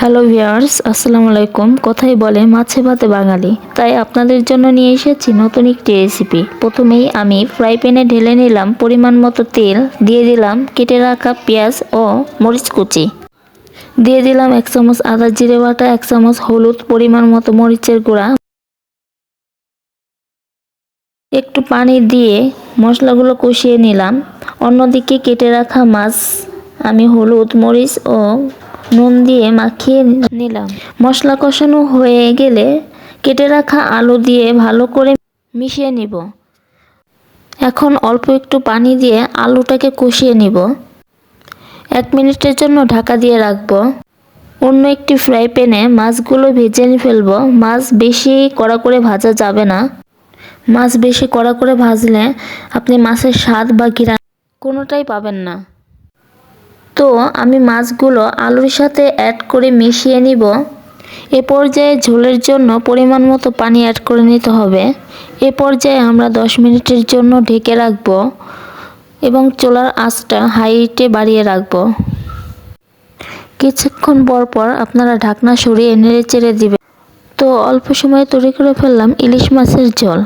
Hello viewers, আসসালামু আলাইকুম। কথাই বলে মাছে ভাতে বাঙালি। তাই আপনাদের জন্য নিয়ে এসেছি নতুন একটি রেসিপি প্রথমেই আমি ফ্রাই প্যানে ঢেলে নিলাম পরিমাণ মতো তেল, দিয়ে দিলাম কেটে রাখা পেঁয়াজ ও মরিচ কুচি। দিয়ে দিলাম এক চামচ আদা জিরে বাটা, এক চামচ হলুদ পরিমাণ মতো মরিচের গুঁড়া। একটু পানি দিয়ে মশলাগুলো কষিয়ে নিলাম। অন্যদিকে কেটে রাখা মাছ, আমি হলুদ, মরিচ ও নুন দিয়ে মাখিয়ে নিলাম। মশলা কষানো হয়ে গেলে কেটে রাখা আলু দিয়ে ভালো করে মিশিয়ে নিব। এখন অল্প একটু পানি দিয়ে আলুটাকে কষিয়ে নিব। এক মিনিটের জন্য ঢাকা দিয়ে রাখব। অন্য একটি ফ্রাই প্যানে মাছগুলো ভেজে নিয়ে ফেলব। মাছ বেশি কড়া করে ভাজা যাবে না। মাছ বেশি কড়া করে ভাজলে আপনি মাছের স্বাদ বা ঘিরা কোনোটাই পাবেন না। তো আমি মাছগুলো আলুর সাথে অ্যাড করে মিশিয়ে নিব। এ পর্যায়ে ঝোলের জন্য পরিমাণ মতো পানি অ্যাড করে নিতে হবে। এ পর্যায়ে আমরা 10 মিনিটের জন্য ঢেকে রাখব এবং চোলার আঁচটা হাইটে বাড়িয়ে রাখব। কিছুক্ষণ পর পর আপনারা ঢাকনা সরিয়ে নেড়ে চেড়ে দিবেন। তো অল্প সময়ে তৈরি করে ফেললাম ইলিশ মাছের ঝোল।